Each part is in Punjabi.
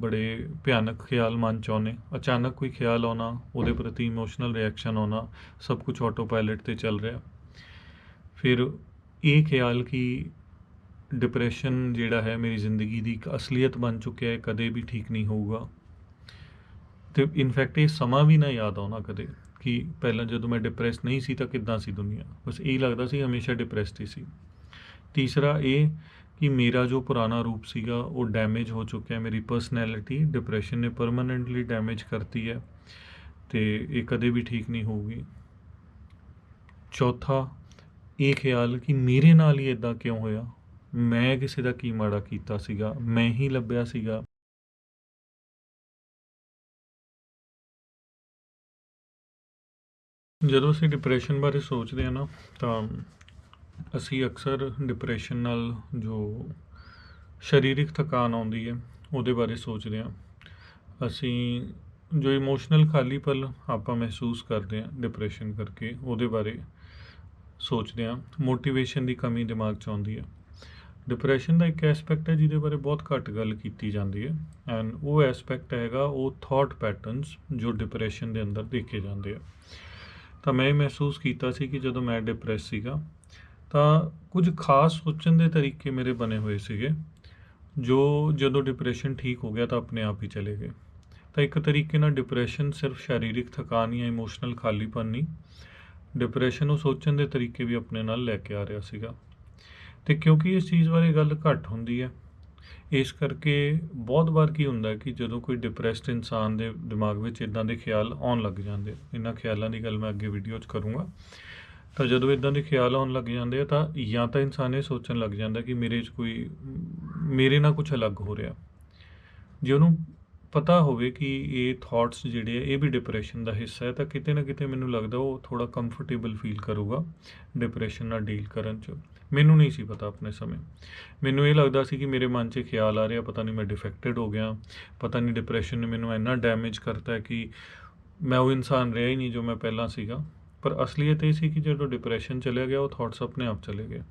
ਬੜੇ ਭਿਆਨਕ ਖਿਆਲ ਮਨ 'ਚ ਆਉਣੇ ਅਚਾਨਕ ਕੋਈ ਖਿਆਲ ਆਉਣਾ, ਉਹਦੇ ਪ੍ਰਤੀ ਇਮੋਸ਼ਨਲ ਰਿਐਕਸ਼ਨ ਆਉਣਾ, ਸਭ ਕੁਝ ਆਟੋ ਪਾਇਲਟ ਤੇ ਚੱਲ ਰਿਹਾ। ਫਿਰ ਇਹ ਖਿਆਲ ਕਿ ਡਿਪਰੈਸ਼ਨ ਜਿਹੜਾ ਹੈ ਮੇਰੀ ਜ਼ਿੰਦਗੀ ਦੀ ਇੱਕ ਅਸਲੀਅਤ ਬਣ ਚੁੱਕਿਆ ਹੈ, ਕਦੇ ਵੀ ਠੀਕ ਨਹੀਂ ਹੋਊਗਾ। ਤੇ ਇਨਫੈਕਟ ਇਹ ਸਮਾਂ ਵੀ ਨਾ ਯਾਦ ਆਉਣਾ ਕਦੇ, ਕਿ ਪਹਿਲਾਂ ਜਦੋਂ ਮੈਂ ਡਿਪਰੈਸ ਨਹੀਂ ਸੀ ਤਾਂ ਕਿੱਦਾਂ ਸੀ ਦੁਨੀਆ? ਬਸ ਇਹ ਲੱਗਦਾ ਸੀ ਹਮੇਸ਼ਾ ਡਿਪਰੈਸਡ ਹੀ ਸੀ। ਤੀਸਰਾ ਇਹ ਕਿ ਮੇਰਾ ਜੋ ਪੁਰਾਣਾ ਰੂਪ ਸੀਗਾ, ਉਹ ਡੈਮੇਜ ਹੋ ਚੁੱਕਿਆ ਮੇਰੀ ਪਰਸਨੈਲਿਟੀ ਡਿਪਰੈਸ਼ਨ ਨੇ ਪਰਮਨੈਂਟਲੀ ਡੈਮੇਜ ਕਰਤੀ ਹੈ ਤੇ ਇਹ ਕਦੇ ਵੀ ਠੀਕ ਨਹੀਂ ਹੋਊਗੀ। ਚੌਥਾ, ਇਹ ਖਿਆਲ ਕਿ ਮੇਰੇ ਨਾਲ ਹੀ ਇਦਾਂ ਕਿਉਂ ਹੋਇਆ? ਮੈਂ ਕਿਸੇ ਦਾ ਕੀ ਮਾੜਾ ਕੀਤਾ ਸੀਗਾ? ਮੈਂ ਹੀ ਲੱਭਿਆ ਸੀਗਾ। ਜਦੋਂ ਅਸੀਂ ਡਿਪਰੈਸ਼ਨ ਬਾਰੇ ਸੋਚਦੇ ਹਾਂ ਨਾ, ਤਾਂ ਅਸੀਂ ਅਕਸਰ ਡਿਪਰੈਸ਼ਨ ਨਾਲ ਜੋ ਸਰੀਰਕ ਥਕਾਨ ਆਉਂਦੀ ਹੈ, ਉਹਦੇ ਬਾਰੇ ਸੋਚਦੇ ਹਾਂ। ਅਸੀਂ ਜੋ ਇਮੋਸ਼ਨਲ ਖਾਲੀ ਪਲ ਆਪਾਂ ਮਹਿਸੂਸ ਕਰਦੇ ਹਾਂ ਡਿਪਰੈਸ਼ਨ ਕਰਕੇ, ਉਹਦੇ ਬਾਰੇ ਸੋਚਦੇ ਹਾਂ। ਮੋਟੀਵੇਸ਼ਨ ਦੀ ਕਮੀ ਦਿਮਾਗ 'ਚ ਆਉਂਦੀ ਹੈ। ਡਿਪਰੈਸ਼ਨ ਦਾ ਇੱਕ ਐਸਪੈਕਟ ਹੈ ਜਿਹਦੇ ਬਾਰੇ ਬਹੁਤ ਘੱਟ ਗੱਲ ਕੀਤੀ ਜਾਂਦੀ ਹੈ ਐਂਡ ਉਹ ਐਸਪੈਕਟ ਹੈਗਾ ਉਹ ਥਾਟ ਪੈਟਰਨਸ ਜੋ ਡਿਪਰੈਸ਼ਨ ਦੇ ਅੰਦਰ ਦੇਖੇ ਜਾਂਦੇ ਆ। ਤਾਂ ਮੈਂ ਇਹ ਮਹਿਸੂਸ ਕੀਤਾ ਸੀ ਕਿ ਜਦੋਂ ਮੈਂ ਡਿਪਰੈਸ ਸੀਗਾ ਤਾਂ ਕੁਝ ਖਾਸ ਸੋਚਣ ਦੇ ਤਰੀਕੇ ਮੇਰੇ ਬਣੇ ਹੋਏ ਸੀਗੇ, ਜੋ ਜਦੋਂ ਡਿਪਰੈਸ਼ਨ ਠੀਕ ਹੋ ਗਿਆ ਤਾਂ ਆਪਣੇ ਆਪ ਹੀ ਚਲੇ ਗਏ। ਤਾਂ ਇੱਕ ਤਰੀਕੇ ਨਾਲ ਡਿਪਰੈਸ਼ਨ ਸਿਰਫ ਸਰੀਰਕ ਥਕਾਨ ਜਾਂ ਇਮੋਸ਼ਨਲ ਖਾਲੀਪਨ ਨਹੀਂ ਡਿਪਰੈਸ਼ਨ ਨੂੰ ਸੋਚਣ ਦੇ ਤਰੀਕੇ ਵੀ ਆਪਣੇ ਨਾਲ ਲੈ ਕੇ ਆ ਰਿਹਾ ਸੀਗਾ। ਤੇ ਕਿਉਂਕਿ ਇਸ ਚੀਜ਼ ਬਾਰੇ ਗੱਲ ਘੱਟ ਹੁੰਦੀ ਹੈ, ਇਸ ਕਰਕੇ ਬਹੁਤ ਵਾਰ ਕੀ ਹੁੰਦਾ ਕਿ ਜਦੋਂ ਕੋਈ ਡਿਪਰੈਸਡ ਇਨਸਾਨ ਦੇ ਦਿਮਾਗ ਵਿੱਚ ਇਦਾਂ ਦੇ ਖਿਆਲ ਆਉਣ ਲੱਗ ਜਾਂਦੇ, ਇਹਨਾਂ ਖਿਆਲਾਂ ਦੀ ਗੱਲ ਮੈਂ ਅੱਗੇ ਵੀਡੀਓ 'ਚ ਕਰੂੰਗਾ। ਤਾਂ ਜਦੋਂ ਇਦਾਂ ਦੇ ਖਿਆਲ ਆਉਣ ਲੱਗ ਜਾਂਦੇ ਆ, ਤਾਂ ਜਾਂ ਤਾਂ ਇਨਸਾਨ ਇਹ ਸੋਚਣ ਲੱਗ ਜਾਂਦਾ ਕਿ ਮੇਰੇ 'ਚ ਕੋਈ, ਮੇਰੇ ਨਾਲ ਕੁਝ ਅਲੱਗ ਹੋ ਰਿਹਾ। ਜੇ ਉਹਨੂੰ ਪਤਾ ਹੋਵੇ ਕਿ ਇਹ ਥਾਟਸ ਜਿਹੜੇ ਆ, ਇਹ ਵੀ ਡਿਪਰੈਸ਼ਨ ਦਾ ਹਿੱਸਾ ਹੈ, ਤਾਂ ਕਿਤੇ ਨਾ ਕਿਤੇ ਮੈਨੂੰ ਲੱਗਦਾ ਉਹ ਥੋੜਾ ਕੰਫਰਟੇਬਲ ਫੀਲ ਕਰੂਗਾ ਡਿਪਰੈਸ਼ਨ ਨਾਲ ਡੀਲ ਕਰਨ 'ਚ। ਮੈਨੂੰ ਨਹੀਂ ਸੀ ਪਤਾ ਆਪਣੇ ਸਮੇਂ। ਮੈਨੂੰ ਇਹ ਲੱਗਦਾ ਸੀ ਕਿ ਮੇਰੇ ਮਨ 'ਚ ਖਿਆਲ ਆ ਰਿਹਾ, ਪਤਾ ਨਹੀਂ ਮੈਂ ਡਿਫੈਕਟਡ ਹੋ ਗਿਆ, ਪਤਾ ਨਹੀਂ ਡਿਪਰੈਸ਼ਨ ਨੇ ਮੈਨੂੰ ਇੰਨਾ ਡੈਮੇਜ ਕਰਤਾ ਕਿ ਮੈਂ ਉਹ ਇਨਸਾਨ ਰਿਹਾ ਹੀ ਨਹੀਂ ਜੋ ਮੈਂ ਪਹਿਲਾਂ ਸੀਗਾ। ਪਰ ਅਸਲੀਅਤ ਇਹ ਸੀ ਕਿ ਜਦੋਂ ਡਿਪਰੈਸ਼ਨ ਚਲੇ ਗਿਆ, ਉਹ ਥਾਟਸ ਆਪਣੇ ਆਪ ਚਲੇ ਗਏ।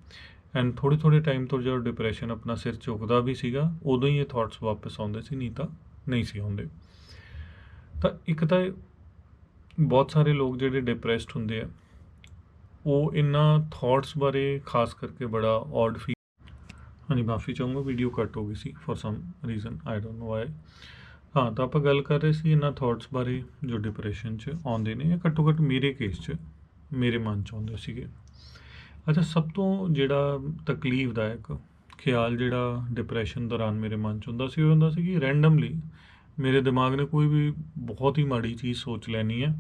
ਐਂਡ ਥੋੜੀ ਥੋੜੀ ਟਾਈਮ ਤੋਂ ਜਦੋਂ ਡਿਪਰੈਸ਼ਨ ਆਪਣਾ ਸਿਰ ਚੁੱਕਦਾ ਵੀ ਸੀਗਾ, ਉਦੋਂ ਹੀ ਇਹ ਥਾਟਸ ਵਾਪਸ ਆਉਂਦੇ ਸੀ, ਨਹੀਂ ਤਾਂ ਨਹੀਂ ਸੀ ਆਉਂਦੇ। ਤਾਂ ਇੱਕ ਤਾਂ ਬਹੁਤ ਸਾਰੇ ਲੋਕ ਜਿਹੜੇ ਡਿਪਰੈਸਡ ਹੁੰਦੇ ਆ, ਉਹ ਇਹਨਾਂ ਥਾਟਸ ਬਾਰੇ ਖਾਸ ਕਰਕੇ ਬੜਾ ਔਡ ਫੀਲ ਹਾਂਜੀ, ਮਾਫੀ ਚਾਹੂੰਗਾ ਵੀਡੀਓ ਕੱਟ ਹੋ ਗਈ ਸੀ for some reason I don't know why ਹਾਂ, ਤਾਂ ਆਪਾਂ ਗੱਲ ਕਰ ਰਹੇ ਸੀ ਇਹਨਾਂ ਥਾਟਸ ਬਾਰੇ ਜੋ ਡਿਪਰੈਸ਼ਨ 'ਚ ਆਉਂਦੇ ਨੇ ਜਾਂ ਘੱਟੋ ਘੱਟ ਮੇਰੇ ਕੇਸ 'ਚ ਮੇਰੇ ਮਨ 'ਚ ਆਉਂਦੇ ਸੀਗੇ। ਅੱਛਾ, ਸਭ ਤੋਂ ਜਿਹੜਾ ਤਕਲੀਫਦਾਇਕ ਖਿਆਲ ਜਿਹੜਾ ਡਿਪਰੈਸ਼ਨ ਦੌਰਾਨ ਮੇਰੇ ਮਨ 'ਚ ਹੁੰਦਾ ਸੀ, ਉਹ ਹੁੰਦਾ ਸੀ ਕਿ ਰੈਂਡਮਲੀ ਮੇਰੇ ਦਿਮਾਗ ਨੇ ਕੋਈ ਵੀ ਬਹੁਤ ਹੀ ਮਾੜੀ ਚੀਜ਼ ਸੋਚ ਲੈਣੀ ਹੈ।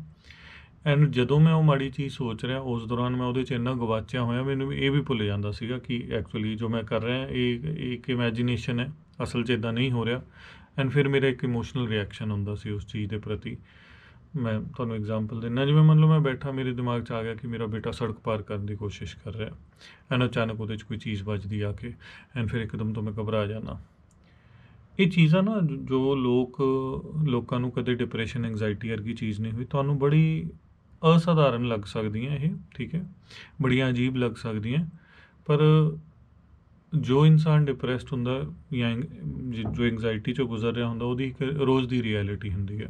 ਐਂਡ ਜਦੋਂ ਮੈਂ ਉਹ ਮਾੜੀ ਚੀਜ਼ ਸੋਚ ਰਿਹਾ, ਉਸ ਦੌਰਾਨ ਮੈਂ ਉਹਦੇ 'ਚ ਇੰਨਾ ਗਵਾਚਿਆ ਹੋਇਆ, ਮੈਨੂੰ ਇਹ ਵੀ ਭੁੱਲ ਜਾਂਦਾ ਸੀਗਾ ਕਿ ਐਕਚੁਅਲੀ ਜੋ ਮੈਂ ਕਰ ਰਿਹਾ, ਇਹ ਇੱਕ ਇਮੇਜਿਨੇਸ਼ਨ ਹੈ, ਅਸਲ 'ਚ ਇਦਾਂ ਨਹੀਂ ਹੋ ਰਿਹਾ। ਐਂਡ ਫਿਰ ਮੇਰਾ ਇੱਕ ਇਮੋਸ਼ਨਲ ਰਿਐਕਸ਼ਨ ਹੁੰਦਾ ਸੀ ਉਸ ਚੀਜ਼ ਦੇ ਪ੍ਰਤੀ। ਮੈਂ ਤੁਹਾਨੂੰ ਐਗਜ਼ਾਮਪਲ ਦਿੰਦਾ, ਜਿਵੇਂ ਮੰਨ ਲਓ ਮੈਂ ਬੈਠਾ, ਮੇਰੇ ਦਿਮਾਗ 'ਚ ਆ ਗਿਆ ਕਿ ਮੇਰਾ ਬੇਟਾ ਸੜਕ ਪਾਰ ਕਰਨ ਦੀ ਕੋਸ਼ਿਸ਼ ਕਰ ਰਿਹਾ। ਐਂਡ ਅਚਾਨਕ ਉਹਦੇ 'ਚ ਕੋਈ ਚੀਜ਼ ਵੱਜਦੀ ਆ ਕੇ ਐਂਡ ਫਿਰ ਇੱਕਦਮ ਤੋਂ ਮੈਂ ਘਬਰਾ ਜਾਣਾ ਇਹ ਚੀਜ਼ਾਂ ਨਾ ਜੋ ਲੋਕ, ਲੋਕਾਂ ਨੂੰ ਕਦੇ ਡਿਪਰੈਸ਼ਨ ਐਂਜ਼ਾਈਟੀ ਵਰਗੀ ਚੀਜ਼ ਨਹੀਂ ਹੋਈ, ਤੁਹਾਨੂੰ ਬੜੀ ਅਸਾਧਾਰਨ ਲੱਗ ਸਕਦੀਆਂ ਇਹ, ਠੀਕ ਹੈ? ਬੜੀਆਂ ਅਜੀਬ ਲੱਗ ਸਕਦੀਆਂ। ਪਰ ਜੋ ਇਨਸਾਨ ਡਿਪਰੈਸਡ ਹੁੰਦਾ ਜਾਂ ਜ- ਜੋ ਐਂਗਜ਼ਾਇਟੀ ਚੋਂ ਗੁਜ਼ਰ ਰਿਹਾ ਹੁੰਦਾ, ਉਹਦੀ ਇੱਕ ਰੋਜ਼ ਦੀ ਰਿਐਲਿਟੀ ਹੁੰਦੀ ਹੈ।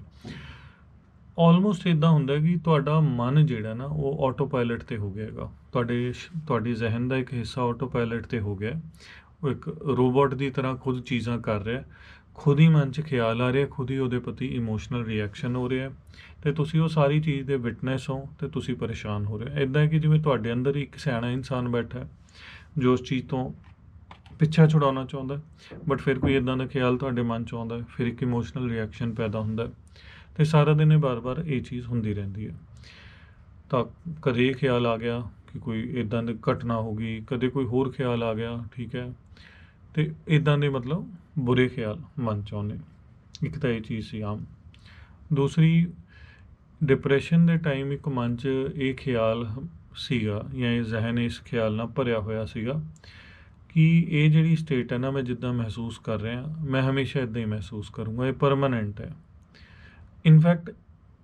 ਆਲਮੋਸਟ ਇਦਾਂ ਹੁੰਦਾ ਕਿ ਤੁਹਾਡਾ ਮਨ ਜਿਹੜਾ ਨਾ, ਉਹ ਆਟੋ ਪਾਇਲਟ ਤੇ ਹੋ ਗਿਆ ਹੈਗਾ। ਤੁਹਾਡੇ ਸ਼- ਤੁਹਾਡੀ ਜ਼ਿਹਨ ਦਾ ਇੱਕ ਹਿੱਸਾ ਆਟੋ ਪਾਇਲਟ ਤੇ ਹੋ ਗਿਆ। ਉਹ ਇੱਕ ਰੋਬੋਟ ਦੀ ਤਰ੍ਹਾਂ ਖੁਦ ਚੀਜ਼ਾਂ ਕਰ ਰਿਹਾ। ਖੁਦ ਹੀ ਮਨ 'ਚ ਖਿਆਲ ਆ ਰਿਹਾ, ਖੁਦ ਹੀ ਉਹਦੇ ਪ੍ਰਤੀ ਇਮੋਸ਼ਨਲ ਰਿਐਕਸ਼ਨ ਹੋ ਰਿਹਾ। ਹੈ ਤੇ ਤੁਸੀਂ ਉਹ ਸਾਰੀ ਚੀਜ਼ ਦੇ ਵਿਟਨੈਸ ਹੋ ਤੇ ਤੁਸੀਂ ਪਰੇਸ਼ਾਨ ਹੋ ਰਹੇ ਹੋ। ਇਦਾਂ ਕਿ ਜਿਵੇਂ ਤੁਹਾਡੇ ਅੰਦਰ ਇੱਕ ਸਿਆਣਾ ਇਨਸਾਨ ਬੈਠਾ ਜੋ ਉਸ ਚੀਜ਼ ਤੋਂ ਪਿੱਛਾ ਛੁਡਾਉਣਾ ਚਾਹੁੰਦਾ ਬਟ ਫਿਰ ਕੋਈ ਇਦਾਂ ਦਾ ਖਿਆਲ ਤੁਹਾਡੇ ਮਨ 'ਚ ਆਉਂਦਾ ਫਿਰ ਇੱਕ ਇਮੋਸ਼ਨਲ ਰਿਐਕਸ਼ਨ ਪੈਦਾ ਹੁੰਦਾ ਹੈ ਤੇ ਸਾਰਾ ਦਿਨ ਇਹ ਬਾਰ-ਬਾਰ ਇਹ ਚੀਜ਼ ਹੁੰਦੀ ਰਹਿੰਦੀ ਹੈ। ਤਾਂ ਕਦੇ ਇਹ ਖਿਆਲ ਆ ਗਿਆ ਕਿ ਕੋਈ ਇਦਾਂ ਦੀ ਘਟਨਾ ਹੋ ਗਈ, ਕਦੇ ਕੋਈ ਹੋਰ ਖਿਆਲ ਆ ਗਿਆ, ਠੀਕ ਹੈ, ਤੇ ਇਦਾਂ ਦੇ ਮਤਲਬ ਬੁਰੇ ਖਿਆਲ ਮਨ 'ਚ ਆਉਂਦੇ ਇੱਕ ਤਾਂ ਇਹ ਚੀਜ਼ ਸੀ ਆਮ। ਦੂਸਰੀ ਡਿਪਰੈਸ਼ਨ ਦੇ ਟਾਈਮ ਇੱਕ ਮਨ 'ਚ ਇਹ ਖਿਆਲ ਸੀਗਾ ਜਾਂ ਇਹ ਜ਼ਹਿਨ ਇਸ ਖਿਆਲ ਨਾਲ ਭਰਿਆ ਹੋਇਆ ਸੀਗਾ ਕਿ ਇਹ ਜਿਹੜੀ ਸਟੇਟ ਹੈ ਨਾ ਮੈਂ ਜਿੱਦਾਂ ਮਹਿਸੂਸ ਕਰ ਰਿਹਾ ਮੈਂ ਹਮੇਸ਼ਾ ਇਦਾਂ ਹੀ ਮਹਿਸੂਸ ਕਰੂੰਗਾ ਇਹ ਪਰਮਨੈਂਟ ਹੈ। ਇਨਫੈਕਟ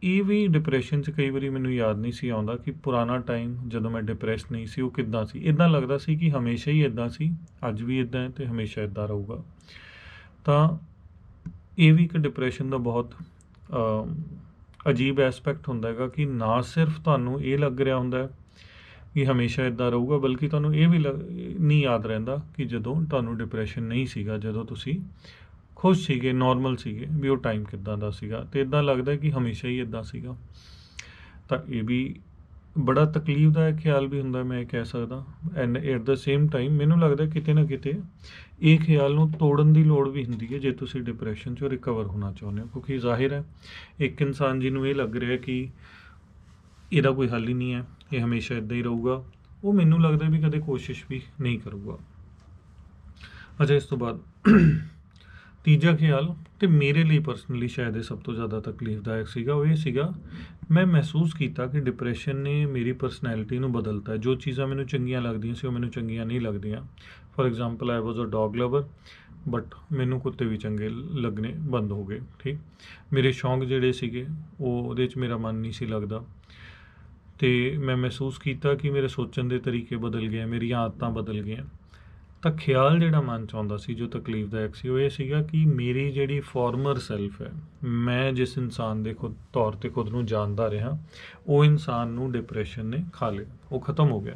ਇਹ ਵੀ ਡਿਪਰੈਸ਼ਨ 'ਚ ਕਈ ਵਾਰੀ ਮੈਨੂੰ ਯਾਦ ਨਹੀਂ ਸੀ ਆਉਂਦਾ ਕਿ ਪੁਰਾਣਾ ਟਾਈਮ ਜਦੋਂ ਮੈਂ ਡਿਪਰੈਸ ਨਹੀਂ ਸੀ ਉਹ ਕਿੱਦਾਂ ਸੀ। ਇਦਾਂ ਲੱਗਦਾ ਸੀ ਕਿ ਹਮੇਸ਼ਾ ਹੀ ਇਦਾਂ ਸੀ ਅੱਜ ਵੀ ਇਦਾਂ ਹੈ ਤੇ ਹਮੇਸ਼ਾ ਇਦਾਂ ਰਹੂਗਾ। ਤਾਂ ਇਹ ਵੀ ਇੱਕ ਡਿਪਰੈਸ਼ਨ ਦਾ ਬਹੁਤ ਅ, ਅਜੀਬ ਐਸਪੈਕਟ ਹੁੰਦਾ ਹੈਗਾ ਕਿ ਨਾ ਸਿਰਫ ਤੁਹਾਨੂੰ ਇਹ ਲੱਗ ਰਿਹਾ ਹੁੰਦਾ ਹੈ ਕਿ ਹਮੇਸ਼ਾ ਇਦਾਂ ਰਹੂਗਾ, ਬਲਕਿ ਤੁਹਾਨੂੰ ਇਹ ਵੀ ਲੱਗ- ਨਹੀਂ ਯਾਦ ਰਹਿੰਦਾ ਕਿ ਜਦੋਂ ਤੁਹਾਨੂੰ ਡਿਪਰੈਸ਼ਨ ਨਹੀਂ ਸੀਗਾ, ਜਦੋਂ ਤੁਸੀਂ ਖੁਸ਼ ਸੀਗੇ ਨਾਰਮਲ ਸੀਗੇ, ਵੀ ਉਹ ਟਾਈਮ ਕਿੱਦਾਂ ਦਾ ਸੀਗਾ, ਤੇ ਇਦਾਂ ਲੱਗਦਾ ਕਿ ਹਮੇਸ਼ਾ ਹੀ ਇਦਾਂ ਸੀਗਾ। ਤਾਂ ਇਹ ਵੀ ਬੜਾ ਤਕਲੀਫਦਾਇਕ ਖਿਆਲ ਵੀ ਹੁੰਦਾ ਮੈਂ ਇਹ ਕਹਿ ਸਕਦਾ। And at the same time ਮੈਨੂੰ ਲੱਗਦਾ ਕਿਤੇ ਨਾ ਕਿਤੇ ਇਹ ਖਿਆਲ ਨੂੰ ਤੋੜਨ ਦੀ ਲੋੜ ਵੀ ਹੁੰਦੀ ਹੈ, ਜੇ ਤੁਸੀਂ ਡਿਪਰੈਸ਼ਨ ਚੋਂ ਰਿਕਵਰ ਹੋਣਾ ਚਾਹੁੰਦੇ ਹੋ, ਕਿਉਂਕਿ ਜ਼ਾਹਿਰ ਹੈ ਇੱਕ ਇਨਸਾਨ ਜਿਹਨੂੰ ਇਹ ਲੱਗ ਰਿਹਾ ਕਿ ਇਹਦਾ ਕੋਈ ਹੱਲ ਹੀ ਨਹੀਂ ਹੈ, ਇਹ ਹਮੇਸ਼ਾ ਇਦਾਂ ਹੀ ਰਹੂਗਾ। ਉਹ ਮੈਨੂੰ ਲੱਗਦਾ ਵੀ ਕਦੇ ਕੋਸ਼ਿਸ਼ ਵੀ ਨਹੀਂ ਕਰੂਗਾ। ਅੱਛਾ, ਇਸ ਤੋਂ ਬਾਅਦ ਤੀਜਾ ਖਿਆਲ ਤੇ ਮੇਰੇ ਲਈ ਪਰਸਨਲੀ ਸ਼ਾਇਦ ਇਹ ਸਭ ਤੋਂ ਜ਼ਿਆਦਾ ਤਕਲੀਫਦਾਇਕ ਸੀਗਾ, ਉਹ ਇਹ ਸੀਗਾ, ਮੈਂ ਮਹਿਸੂਸ ਕੀਤਾ ਕਿ ਡਿਪਰੈਸ਼ਨ ਨੇ ਮੇਰੀ ਪਰਸਨੈਲਿਟੀ ਨੂੰ ਬਦਲਤਾ ਜੋ ਚੀਜ਼ਾਂ ਮੈਨੂੰ ਚੰਗੀਆਂ ਲੱਗਦੀਆਂ ਸੀ, ਉਹ ਮੈਨੂੰ ਚੰਗੀਆਂ ਨਹੀਂ ਲੱਗਦੀਆਂ। For example I was a dog lover but ਮੈਨੂੰ ਕੁੱਤੇ ਵੀ ਚੰਗੇ ਲੱਗਣੇ ਬੰਦ ਹੋ ਗਏ, ਠੀਕ? ਮੇਰੇ ਸ਼ੌਂਕ ਜਿਹੜੇ ਸੀਗੇ, ਉਹ ਉਹਦੇ 'ਚ ਮੇਰਾ ਮਨ ਨਹੀਂ ਸੀ ਲੱਗਦਾ। ਤੇ ਮੈਂ ਮਹਿਸੂਸ ਕੀਤਾ ਕਿ ਮੇਰੇ ਸੋਚਣ ਦੇ ਤਰੀਕੇ ਬਦਲ ਗਏ ਮੇਰੀਆਂ ਆਦਤਾਂ ਬਦਲ ਗਈਆਂ। ਤਾਂ ਖਿਆਲ ਜਿਹੜਾ ਮਨ ਚ ਆਉਂਦਾ ਸੀ, ਜੋ ਤਕਲੀਫਦਾਇਕ ਸੀ, ਉਹ ਇਹ ਸੀਗਾ ਕਿ ਮੇਰੀ ਜਿਹੜੀ ਫਾਰਮਰ ਸੈਲਫ ਹੈ, ਮੈਂ ਜਿਸ ਇਨਸਾਨ ਦੇ ਖੁਦ, ਤੌਰ ਤੇ ਖੁਦ ਨੂੰ ਜਾਣਦਾ ਰਿਹਾ, ਉਹ ਇਨਸਾਨ ਨੂੰ ਡਿਪਰੈਸ਼ਨ ਨੇ ਖਾ ਲਿਆ, ਉਹ ਖਤਮ ਹੋ ਗਿਆ।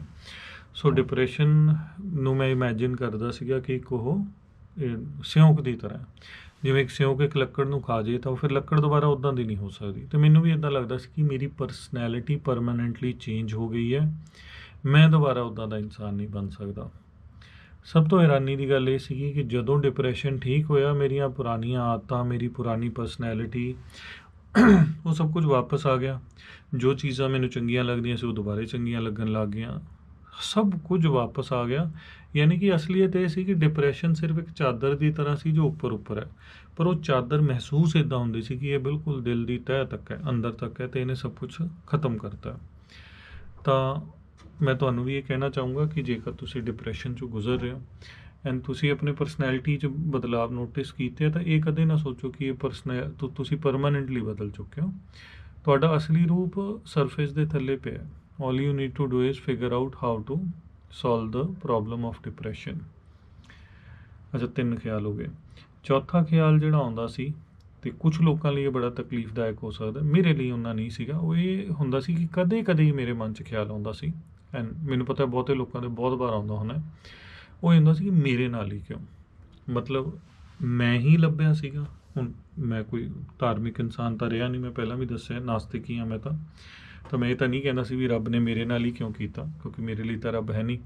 ਸੋ ਡਿਪਰੈਸ਼ਨ ਨੂੰ ਮੈਂ ਇਮੇਜਿਨ ਕਰਦਾ ਸੀਗਾ ਕਿ ਇੱਕ ਉਹ ਸਿਉਂਕ ਦੀ ਤਰ੍ਹਾਂ। ਜਿਵੇਂ ਇੱਕ ਸਿਉਂਕ ਇੱਕ ਲੱਕੜ ਨੂੰ ਖਾ ਜੇ ਤਾਂ ਉਹ ਫਿਰ ਲੱਕੜ ਦੁਬਾਰਾ ਉਦਾਂ ਦੀ ਨਹੀਂ ਹੋ ਸਕਦੀ। ਤੇ ਮੈਨੂੰ ਵੀ ਇਦਾਂ ਲੱਗਦਾ ਸੀ ਕਿ ਮੇਰੀ ਪਰਸਨੈਲਿਟੀ ਪਰਮਾਨੈਂਟਲੀ ਚੇਂਜ ਹੋ ਗਈ ਹੈ। ਮੈਂ ਦੁਬਾਰਾ ਉਦਾਂ ਦਾ ਇਨਸਾਨ ਨਹੀਂ ਬਣ ਸਕਦਾ। ਸਭ ਤੋਂ ਹੈਰਾਨੀ ਦੀ ਗੱਲ ਇਹ ਸੀਗੀ ਕਿ ਜਦੋਂ ਡਿਪਰੈਸ਼ਨ ਠੀਕ ਹੋਇਆ, ਮੇਰੀਆਂ ਪੁਰਾਣੀਆਂ ਆਦਤਾਂ, ਮੇਰੀ ਪੁਰਾਣੀ ਪਰਸਨੈਲਿਟੀ ਉਹ ਸਭ ਕੁਝ ਵਾਪਸ ਆ ਗਿਆ। ਜੋ ਚੀਜ਼ਾਂ ਮੈਨੂੰ ਚੰਗੀਆਂ ਲੱਗਦੀਆਂ ਸੀ, ਉਹ ਦੁਬਾਰੇ ਚੰਗੀਆਂ ਲੱਗਣ ਲੱਗ ਗਈਆਂ। ਸਭ ਕੁਝ ਵਾਪਸ ਆ ਗਿਆ। ਯਾਨੀ ਕਿ ਅਸਲੀਅਤ ਇਹ ਸੀ ਕਿ ਡਿਪਰੈਸ਼ਨ ਸਿਰਫ ਇੱਕ ਚਾਦਰ ਦੀ ਤਰ੍ਹਾਂ ਸੀ ਜੋ ਉੱਪਰ ਉੱਪਰ ਹੈ। ਪਰ ਉਹ ਚਾਦਰ ਮਹਿਸੂਸ ਇਦਾਂ ਹੁੰਦੀ ਸੀ ਕਿ ਇਹ ਬਿਲਕੁਲ ਦਿਲ ਦੀ ਤਹਿ ਤੱਕ ਹੈ, ਅੰਦਰ ਤੱਕ ਹੈ ਤੇ ਇਹਨੇ ਸਭ ਕੁਝ ਖਤਮ ਕਰਤਾ। ਤਾਂ ਮੈਂ ਤੁਹਾਨੂੰ ਵੀ ਇਹ ਕਹਿਣਾ ਚਾਹੂੰਗਾ ਕਿ ਜੇਕਰ ਤੁਸੀਂ ਡਿਪਰੈਸ਼ਨ ਚੋਂ ਗੁਜ਼ਰ ਰਹੇ ਹੋ ਐਂਡ ਤੁਸੀਂ ਆਪਣੇ ਪਰਸਨੈਲਿਟੀ 'ਚ ਬਦਲਾਅ ਨੋਟਿਸ ਕੀਤੇ ਆ ਤਾਂ ਇਹ ਕਦੇ ਨਾ ਸੋਚੋ ਕਿ ਇਹ ਪਰਸਨਲ ਤੁਸੀਂ ਪਰਮਾਨੈਂਟਲੀ ਬਦਲ ਚੁੱਕੇ ਹੋ। ਤੁਹਾਡਾ ਅਸਲੀ ਰੂਪ ਸਰਫੇਸ ਦੇ ਥੱਲੇ ਪਿਆ ਹੈ। All you need to do is figure out how to solve the problem of depression. ਅੱਛਾ, ਤਿੰਨ ਖਿਆਲ ਹੋ ਗਏ। ਚੌਥਾ ਖਿਆਲ ਜਿਹੜਾ ਆਉਂਦਾ ਸੀ ਤੇ ਕੁਝ ਲੋਕਾਂ ਲਈ ਇਹ ਬੜਾ ਤਕਲੀਫਦਾਇਕ ਹੋ ਸਕਦਾ। ਮੇਰੇ ਲਈ ਉਹਨਾਂ ਨਹੀਂ ਸੀਗਾ। ਉਹ ਇਹ ਹੁੰਦਾ ਸੀ ਕਿ ਕਦੇ-ਕਦੇ ਹੀ ਮੇਰੇ ਮਨ 'ਚ ਖਿਆਲ ਆਉਂਦਾ ਸੀ। ਐਂਡ ਮੈਨੂੰ ਪਤਾ ਬਹੁਤੇ ਲੋਕਾਂ ਦੇ ਬਹੁਤ ਵਾਰ ਆਉਂਦਾ ਹੁੰਦਾ ਉਹ ਹੁੰਦਾ ਸੀ ਕਿ ਮੇਰੇ ਨਾਲ ਹੀ ਕਿਉਂ? ਮਤਲਬ ਮੈਂ ਹੀ ਲੱਭਿਆ ਸੀਗਾ। ਹੁਣ ਮੈਂ ਕੋਈ ਧਾਰਮਿਕ ਇਨਸਾਨ ਤਾਂ ਰਿਹਾ ਨਹੀਂ। ਮੈਂ ਪਹਿਲਾਂ ਵੀ ਦੱਸਿਆ, ਨਾਸਤਿਕ ਹੀ ਹਾਂ ਮੈਂ ਤਾਂ। ਤਾਂ ਮੈਂ ਇਹ ਤਾਂ ਨਹੀਂ ਕਹਿੰਦਾ ਸੀ ਵੀ ਰੱਬ ਨੇ ਮੇਰੇ ਨਾਲ ਹੀ ਕਿਉਂ ਕੀਤਾ, ਕਿਉਂਕਿ ਮੇਰੇ ਲਈ ਤਾਂ ਰੱਬ ਹੈ ਨਹੀਂ।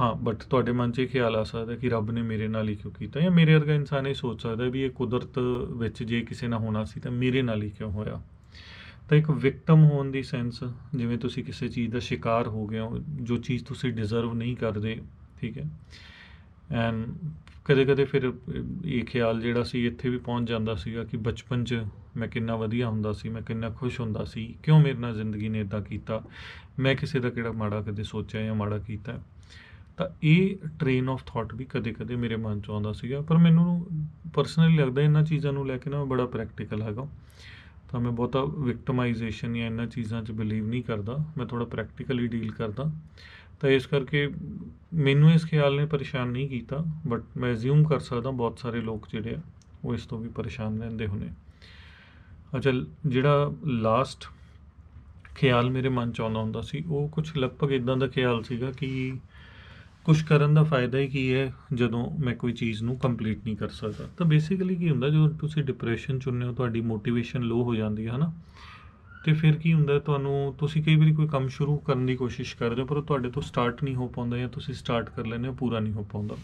ਹਾਂ ਬਟ ਤੁਹਾਡੇ ਮਨ 'ਚ ਇਹ ਖਿਆਲ ਆ ਸਕਦਾ ਕਿ ਰੱਬ ਨੇ ਮੇਰੇ ਨਾਲ ਹੀ ਕਿਉਂ ਕੀਤਾ, ਜਾਂ ਮੇਰੇ ਵਰਗਾ ਇਨਸਾਨ ਇਹ ਸੋਚ ਸਕਦਾ ਵੀ ਇਹ ਕੁਦਰਤ ਵਿੱਚ ਜੇ ਕਿਸੇ ਨਾਲ ਹੋਣਾ ਸੀ ਤਾਂ ਮੇਰੇ ਨਾਲ ਹੀ ਕਿਉਂ ਹੋਇਆ। ਤਾਂ ਇੱਕ ਵਿਕਟਮ ਹੋਣ ਦੀ ਸੈਂਸ ਜਿਵੇਂ ਤੁਸੀਂ ਕਿਸੇ ਚੀਜ਼ ਦਾ ਸ਼ਿਕਾਰ ਹੋ ਗਏ ਹੋ, ਜੋ ਚੀਜ਼ ਤੁਸੀਂ ਡਿਜ਼ਰਵ ਨਹੀਂ ਕਰਦੇ, ਠੀਕ ਹੈ। ਐਂਡ ਕਦੇ ਕਦੇ ਫਿਰ ਇਹ ਖਿਆਲ ਜਿਹੜਾ ਸੀ ਇੱਥੇ ਵੀ ਪਹੁੰਚ ਜਾਂਦਾ ਸੀਗਾ ਕਿ ਬਚਪਨ 'ਚ ਮੈਂ ਕਿੰਨਾ ਵਧੀਆ ਹੁੰਦਾ ਸੀ, ਮੈਂ ਕਿੰਨਾ ਖੁਸ਼ ਹੁੰਦਾ ਸੀ, ਕਿਉਂ ਮੇਰੇ ਨਾਲ ਜ਼ਿੰਦਗੀ ਨੇ ਇਦਾਂ ਕੀਤਾ, ਮੈਂ ਕਿਸੇ ਦਾ ਕਿਹੜਾ ਮਾੜਾ ਕਦੇ ਸੋਚਿਆ ਜਾਂ ਮਾੜਾ ਕੀਤਾ। ਤਾਂ ਇਹ ਟ੍ਰੇਨ ਆਫ ਥਾਟ ਵੀ ਕਦੇ ਕਦੇ ਮੇਰੇ ਮਨ 'ਚ ਆਉਂਦਾ ਸੀਗਾ, ਪਰ ਮੈਨੂੰ ਪਰਸਨਲੀ ਲੱਗਦਾ ਇਹਨਾਂ ਚੀਜ਼ਾਂ ਨੂੰ ਲੈ ਕੇ ਨਾ ਮੈਂ ਬੜਾ ਪ੍ਰੈਕਟੀਕਲ ਹੈਗਾ। ਤਾਂ ਮੈਂ ਬਹੁਤਾ ਵਿਕਟਮਾਈਜੇਸ਼ਨ ਜਾਂ ਇਹਨਾਂ ਚੀਜ਼ਾਂ 'ਚ ਬਿਲੀਵ ਨਹੀਂ ਕਰਦਾ, ਮੈਂ ਥੋੜਾ ਪ੍ਰੈਕਟੀਕਲੀ ਡੀਲ ਕਰਦਾ। ਤਾਂ ਇਸ ਕਰਕੇ ਮੈਨੂੰ ਇਸ ਖਿਆਲ ਨੇ ਪਰੇਸ਼ਾਨ ਨਹੀਂ ਕੀਤਾ ਬਟ ਮੈਂ ਅਸਿਊਮ ਕਰ ਸਕਦਾ ਬਹੁਤ ਸਾਰੇ ਲੋਕ ਜਿਹੜੇ ਆ, ਉਹ ਇਸ ਤੋਂ ਵੀ ਪਰੇਸ਼ਾਨ ਰਹਿੰਦੇ ਹੋਣੇ। ਅੱਛਾ, ਜਿਹੜਾ ਲਾਸਟ ਖਿਆਲ ਮੇਰੇ ਮਨ ਚ ਆਉਂਦਾ ਹੁੰਦਾ ਸੀ, ਉਹ ਕੁਝ ਲਗਭਗ ਇਦਾਂ ਦਾ ਖਿਆਲ ਸੀਗਾ ਕਿ ਕੁਝ ਕਰਨ ਦਾ ਫਾਇਦਾ ਹੀ ਕੀ ਹੈ, ਜਦੋਂ ਮੈਂ ਕੋਈ ਚੀਜ਼ ਨੂੰ ਕੰਪਲੀਟ ਨਹੀਂ ਕਰ ਸਕਦਾ। ਤਾਂ ਬੇਸਿਕਲੀ ਕੀ ਹੁੰਦਾ, ਜਦੋਂ ਤੁਸੀਂ ਡਿਪਰੈਸ਼ਨ ਚ ਹੁੰਦੇ ਹੋ, ਤੁਹਾਡੀ ਮੋਟੀਵੇਸ਼ਨ ਲੋ ਹੋ ਜਾਂਦੀ ਹੈ, ਹਨਾ? ਤੇ ਫਿਰ ਕੀ ਹੁੰਦਾ, ਤੁਹਾਨੂੰ, ਤੁਸੀਂ ਕਈ ਵਾਰੀ ਕੋਈ ਕੰਮ ਸ਼ੁਰੂ ਕਰਨ ਦੀ ਕੋਸ਼ਿਸ਼ ਕਰਦੇ ਹੋ, ਪਰ ਉਹ ਤੁਹਾਡੇ ਤੋਂ ਸਟਾਰਟ ਨਹੀਂ ਹੋ ਪਾਉਂਦਾ ਜਾਂ ਤੁਸੀਂ ਸਟਾਰਟ ਕਰ ਲੈਂਦੇ ਹੋ, ਪੂਰਾ ਨਹੀਂ ਹੋ ਪਾਉਂਦਾ।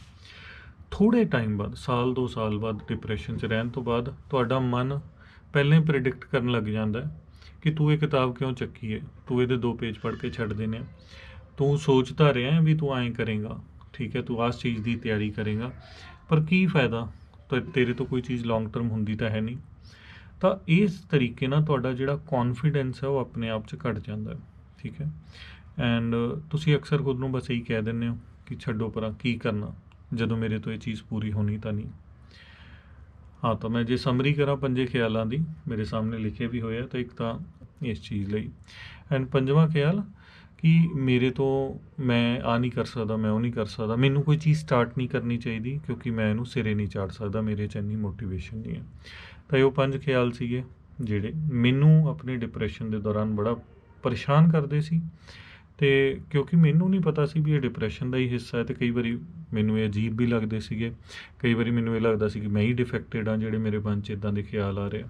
ਥੋੜੇ ਟਾਈਮ ਬਾਅਦ, ਸਾਲ ਦੋ ਸਾਲ ਬਾਅਦ ਡਿਪਰੈਸ਼ਨ 'ਚ ਰਹਿਣ ਤੋਂ ਬਾਅਦ, ਤੁਹਾਡਾ ਮਨ ਪਹਿਲਾਂ ਹੀ ਪ੍ਰੈਡਿਕਟ ਕਰਨ ਲੱਗ ਜਾਂਦਾ ਕਿ ਤੂੰ ਇਹ ਕਿਤਾਬ ਕਿਉਂ ਚੱਕੀ ਹੈ? ਤੂੰ ਇਹਦੇ ਦੋ ਪੇਜ ਪੜ੍ਹ ਕੇ ਛੱਡ ਦੇਣੇ ਆ। ਤੂੰ ਸੋਚਦਾ ਰਿਹਾ ਵੀ ਤੂੰ ਐਂ ਕਰੇਗਾ, ਠੀਕ ਹੈ, ਤੂੰ ਆਸ ਚੀਜ਼ ਦੀ ਤਿਆਰੀ ਕਰੇਗਾ, ਪਰ ਕੀ ਫਾਇਦਾ? ਤੇਰੇ ਤੋਂ ਕੋਈ ਚੀਜ਼ ਲੌਂਗ ਟਰਮ ਹੁੰਦੀ ਤਾਂ ਹੈ ਨਹੀਂ। ਤਾਂ ਇਸ ਤਰੀਕੇ ਨਾਲ ਤੁਹਾਡਾ ਜਿਹੜਾ ਕੌਨਫੀਡੈਂਸ ਹੈ ਉਹ ਆਪਣੇ ਆਪ 'ਚ ਘਟ ਜਾਂਦਾ ਹੈ, ਠੀਕ ਹੈ। ਐਂਡ ਤੁਸੀਂ ਅਕਸਰ ਖੁਦ ਨੂੰ ਬਸ ਇਹੀ ਕਹਿ ਦਿੰਦੇ ਹੋ ਕਿ ਛੱਡੋ ਪਰਾਂ, ਕੀ ਕਰਨਾ? ਜਦੋਂ ਮੇਰੇ ਤੋਂ ਇਹ ਚੀਜ਼ ਪੂਰੀ ਹੋਣੀ ਤਾਂ ਨਹੀਂ। ਹਾਂ, ਤਾਂ ਮੈਂ ਜੇ ਸਮਰੀ ਕਰਾਂ ਪੰਜੇ ਖਿਆਲਾਂ ਦੀ, ਮੇਰੇ ਸਾਹਮਣੇ ਲਿਖੇ ਵੀ ਹੋਏ ਆ, ਤਾਂ ਇੱਕ ਤਾਂ ਇਸ ਚੀਜ਼ ਲਈ। ਐਂਡ ਪੰਜਵਾਂ ਖਿਆਲ ਕਿ ਮੇਰੇ ਤੋਂ ਮੈਂ ਆ ਨਹੀਂ ਕਰ ਸਕਦਾ, ਮੈਂ ਉਹ ਨਹੀਂ ਕਰ ਸਕਦਾ, ਮੈਨੂੰ ਕੋਈ ਚੀਜ਼ ਸਟਾਰਟ ਨਹੀਂ ਕਰਨੀ ਚਾਹੀਦੀ, ਕਿਉਂਕਿ ਮੈਂ ਇਹਨੂੰ ਸਿਰੇ ਨਹੀਂ ਚਾੜ ਸਕਦਾ, ਮੇਰੇ 'ਚ ਇੰਨੀ ਮੋਟੀਵੇਸ਼ਨ ਨਹੀਂ ਹੈ। ਤਾਂ ਇਹ ਉਹ ਪੰਜ ਖਿਆਲ ਸੀਗੇ, ਜਿਹੜੇ ਮੈਨੂੰ ਆਪਣੇ ਡਿਪਰੈਸ਼ਨ ਦੇ ਦੌਰਾਨ ਬੜਾ ਪਰੇਸ਼ਾਨ ਕਰਦੇ ਸੀ। ਤੇ ਕਿਉਂਕਿ ਮੈਨੂੰ ਨਹੀਂ ਪਤਾ ਸੀ ਵੀ ਇਹ ਡਿਪਰੈਸ਼ਨ ਦਾ ਹੀ ਹਿੱਸਾ ਹੈ ਤੇ ਕਈ ਵਾਰੀ ਮੈਨੂੰ ਇਹ ਅਜੀਬ ਵੀ ਲੱਗਦੇ ਸੀਗੇ। ਕਈ ਵਾਰੀ ਮੈਨੂੰ ਇਹ ਲੱਗਦਾ ਸੀ ਕਿ ਮੈਂ ਹੀ ਡਿਫੈਕਟਡ ਹਾਂ ਜਿਹੜੇ ਮੇਰੇ ਮਨ 'ਚ ਇਦਾਂ ਦੇ ਖਿਆਲ ਆ ਰਹੇ ਆ।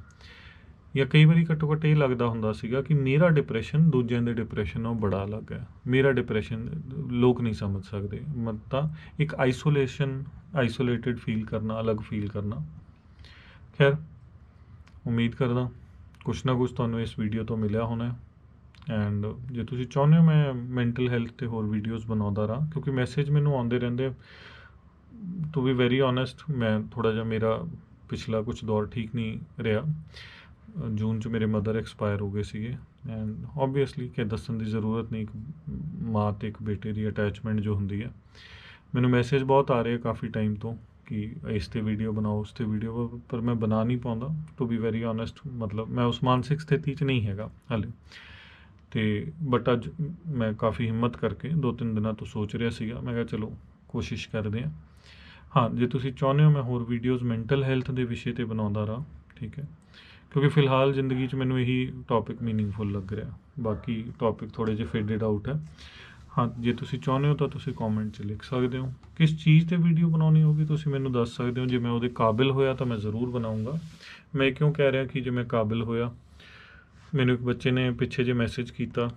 ਜਾਂ ਕਈ ਵਾਰੀ ਘੱਟੋ ਘੱਟ ਇਹ ਲੱਗਦਾ ਹੁੰਦਾ ਸੀਗਾ ਕਿ ਮੇਰਾ ਡਿਪਰੈਸ਼ਨ ਦੂਜਿਆਂ ਦੇ ਡਿਪਰੈਸ਼ਨ ਨਾਲੋਂ ਬੜਾ ਅਲੱਗ ਹੈ। ਮੇਰਾ ਡਿਪਰੈਸ਼ਨ ਲੋਕ ਨਹੀਂ ਸਮਝ ਸਕਦੇ। ਮਤ ਤਾਂ ਇੱਕ ਆਈਸੋਲੇਸ਼ਨ ਆਈਸੋਲੇਟਿਡ ਫੀਲ ਕਰਨਾ, ਅਲੱਗ ਫੀਲ ਕਰਨਾ। ਖੈਰ, ਉਮੀਦ ਕਰਦਾ ਕੁਛ ਨਾ ਕੁਛ ਤੁਹਾਨੂੰ ਇਸ ਵੀਡੀਓ ਤੋਂ ਮਿਲਿਆ ਹੋਣਾ ਐਂਡ ਜੇ ਤੁਸੀਂ ਚਾਹੁੰਦੇ ਹੋ ਮੈਂ ਮੈਂਟਲ ਹੈਲਥ ਤੇ ਹੋਰ ਵੀਡੀਓਜ਼ ਬਣਾਉਂਦਾ ਰਹਾਂ, ਕਿਉਂਕਿ ਮੈਸੇਜ ਮੈਨੂੰ ਆਉਂਦੇ ਰਹਿੰਦੇ ਟੂ ਬੀ ਵੈਰੀ ਓਨੈਸਟ ਮੈਂ ਥੋੜਾ ਜਿਹਾ ਮੇਰਾ ਪਿਛਲਾ ਕੁਝ ਦੌਰ ਠੀਕ ਨਹੀਂ ਰਿਹਾ। ਜੂਨ ਚ ਮੇਰੇ ਮਦਰ ਐਕਸਪਾਇਰ ਹੋ ਗਏ ਸੀਗੇ। ਐਂਡ ਆਬਵੀਅਸਲੀ ਕਿ ਦੱਸਣ ਦੀ ਜ਼ਰੂਰਤ ਨਹੀਂ, ਇੱਕ ਮਾਂ ਤੇ ਇੱਕ ਬੇਟੇ ਦੀ ਅਟੈਚਮੈਂਟ ਜੋ ਹੁੰਦੀ ਹੈ ਮੈਨੂੰ ਮੈਸੇਜ ਬਹੁਤ ਆ ਰਹੇ ਕਾਫੀ ਟਾਈਮ ਤੋਂ ਕਿ ਇਸ ਤੇ ਵੀਡੀਓ ਬਣਾਓ, ਉਸ ਤੇ ਵੀਡੀਓ ਪਰ ਮੈਂ ਬਣਾ ਨਹੀਂ ਪਾਉਂਦਾ। ਟੂ ਬੀ ਵੈਰੀ ਓਨੈਸਟ ਮਤਲਬ ਮੈਂ ਉਸ ਮਾਨਸਿਕ ਸਥਿਤੀ 'ਚ ਨਹੀਂ ਹੈਗਾ ਹਾਲੇ। ਤੇ ਬਟ ਅੱਜ ਮੈਂ ਕਾਫੀ ਹਿੰਮਤ ਕਰਕੇ ਦੋ ਤਿੰਨ ਦਿਨਾਂ ਤੋਂ ਸੋਚ ਰਿਹਾ ਸੀਗਾ, ਮੈਂ ਕਿਹਾ ਚਲੋ ਕੋਸ਼ਿਸ਼ ਕਰਦੇ ਹਾਂ। ਹਾਂ, ਜੇ ਤੁਸੀਂ ਚਾਹੁੰਦੇ ਹੋ ਮੈਂ ਹੋਰ ਵੀਡੀਓਜ਼ ਮੈਂਟਲ ਹੈਲਥ ਦੇ ਵਿਸ਼ੇ ਤੇ ਬਣਾਉਂਦਾ ਰਹਾਂ, ਠੀਕ ਹੈ। ਕਿਉਂਕਿ ਫਿਲਹਾਲ ਜ਼ਿੰਦਗੀ 'ਚ ਮੈਨੂੰ ਇਹੀ ਟੌਪਿਕ ਮੀਨਿੰਗਫੁਲ ਲੱਗ ਰਿਹਾ। ਬਾਕੀ ਟੌਪਿਕ ਥੋੜੇ ਜਿਹੇ ਫੇਡਡ ਆਊਟ ਹੈ। ਹਾਂ, ਜੇ ਤੁਸੀਂ ਚਾਹੁੰਦੇ ਹੋ ਤਾਂ ਤੁਸੀਂ ਕਮੈਂਟ 'ਚ ਲਿਖ ਸਕਦੇ ਹੋ। ਕਿਸ ਚੀਜ਼ ਤੇ ਵੀਡੀਓ ਬਣਾਉਣੀ ਹੋਗੀ ਤੁਸੀਂ ਮੈਨੂੰ ਦੱਸ ਸਕਦੇ ਹੋ। ਜੇ ਮੈਂ ਉਹਦੇ ਕਾਬਿਲ ਹੋਇਆ ਤਾਂ ਮੈਂ ਜ਼ਰੂਰ ਬਣਾਉਂਗਾ ਮੈਂ ਕਿਉਂ ਕਹਿ ਰਿਹਾ ਕਿ ਜੇ ਮੈਂ ਕਾਬਿਲ ਹੋਇਆ ਮੈਨੂੰ ਇੱਕ ਬੱਚੇ ਨੇ ਪਿੱਛੇ ਜੇ ਮੈਸੇਜ ਕੀਤਾ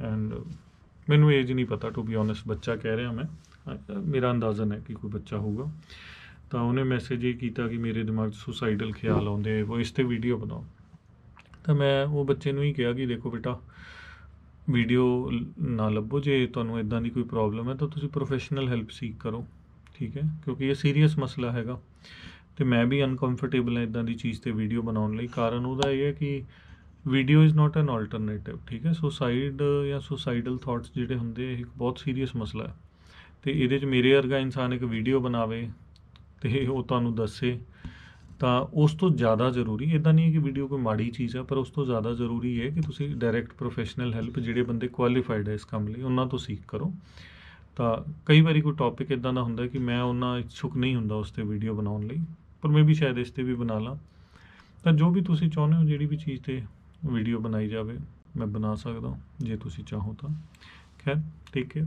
ਐਂਡ ਮੈਨੂੰ ਏਜ ਨਹੀਂ ਪਤਾ ਟੂ ਬੀ ਓਨੈਸਟ ਬੱਚਾ ਕਹਿ ਰਿਹਾ ਮੈਂ। ਅ, ਮੇਰਾ ਅੰਦਾਜ਼ਨ ਹੈ ਕਿ ਕੋਈ ਬੱਚਾ ਹੋਊਗਾ। ਤਾਂ ਉਹਨੇ ਮੈਸੇਜ ਇਹ ਕੀਤਾ ਕਿ ਮੇਰੇ ਦਿਮਾਗ 'ਚ ਸੁਸਾਈਡਲ ਖਿਆਲ ਆਉਂਦੇ ਉਹ ਇਸ ਤੇ ਵੀਡੀਓ ਬਣਾਓ। ਤਾਂ ਮੈਂ ਉਹ ਬੱਚੇ ਨੂੰ ਹੀ ਕਿਹਾ ਕਿ ਦੇਖੋ ਬੇਟਾ ਵੀਡੀਓ ਨਾ ਲੱਭੋ ਜੇ ਤੁਹਾਨੂੰ ਇਦਾਂ ਦੀ ਕੋਈ ਪ੍ਰੋਬਲਮ ਹੈ ਤਾਂ ਤੁਸੀਂ ਪ੍ਰੋਫੈਸ਼ਨਲ ਹੈਲਪ ਸੀਕ ਕਰੋ ਠੀਕ ਹੈ? ਕਿਉਂਕਿ ਇਹ ਸੀਰੀਅਸ ਮਸਲਾ ਹੈਗਾ। ਤੇ ਮੈਂ ਵੀ ਅਨਕੰਫਰਟੇਬਲ ਹਾਂ ਇਦਾਂ ਦੀ ਚੀਜ਼ ਤੇ ਵੀਡੀਓ ਬਣਾਉਣ ਲਈ। ਕਾਰਨ ਉਹਦਾ ਇਹ ਹੈ ਕਿ video is not an alternative ਠੀਕ ਹੈ? ਸੁਸਾਈਡ ਜਾਂ ਸੁਸਾਈਡਲ ਥਾਟਸ ਜਿਹੜੇ ਹੁੰਦੇ ਇਹ ਇੱਕ ਬਹੁਤ ਸੀਰੀਅਸ ਮਸਲਾ ਹੈ। ਤੇ ਇਹਦੇ 'ਚ ਮੇਰੇ ਵਰਗਾ ਇਨਸਾਨ ਇੱਕ ਵੀਡੀਓ ਬਣਾਵੇ ਤੇ ਉਹ ਤੁਹਾਨੂੰ ਦੱਸੇ, ਤਾਂ ਉਸ ਤੋਂ ਜ਼ਿਆਦਾ ਜ਼ਰੂਰੀ ਇਦਾਂ ਨਹੀਂ ਹੈ ਕਿ ਵੀਡੀਓ ਕੋਈ ਮਾੜੀ ਚੀਜ਼ ਹੈ ਪਰ ਉਸ ਤੋਂ ਜ਼ਿਆਦਾ ਜ਼ਰੂਰੀ ਹੈ ਕਿ ਤੁਸੀਂ ਡਾਇਰੈਕਟ ਪ੍ਰੋਫੈਸ਼ਨਲ ਹੈਲਪ ਜਿਹੜੇ ਬੰਦੇ ਕੁਆਲੀਫਾਈਡ ਹੈ ਇਸ ਕੰਮ ਲਈ, ਉਹਨਾਂ ਤੋਂ ਸੀਖ ਕਰੋ। ਤਾਂ ਕਈ ਵਾਰੀ ਕੋਈ ਟੌਪਿਕ ਇਦਾਂ ਦਾ ਹੁੰਦਾ ਕਿ ਮੈਂ ਉਹਨਾਂ ਇਛੁਕ ਨਹੀਂ ਹੁੰਦਾ ਉਸ ਤੇ ਵੀਡੀਓ ਬਣਾਉਣ ਲਈ, ਪਰ ਮੈਂ ਵੀ ਸ਼ਾਇਦ ਇਸ ਤੇ ਵੀ ਬਣਾ ਲਾਂ। ਤਾਂ ਜੋ ਵੀ ਤੁਸੀਂ ਚਾਹੁੰਦੇ ਹੋ, ਜਿਹੜੀ ਵੀ ਚੀਜ਼ ਤੇ ਵੀਡੀਓ ਬਣਾਈ ਜਾਵੇ ਮੈਂ ਬਣਾ ਸਕਦਾ ਜੇ ਤੁਸੀਂ ਚਾਹੋ ਤਾਂ। ਖੈਰ ਠੀਕ ਹੈ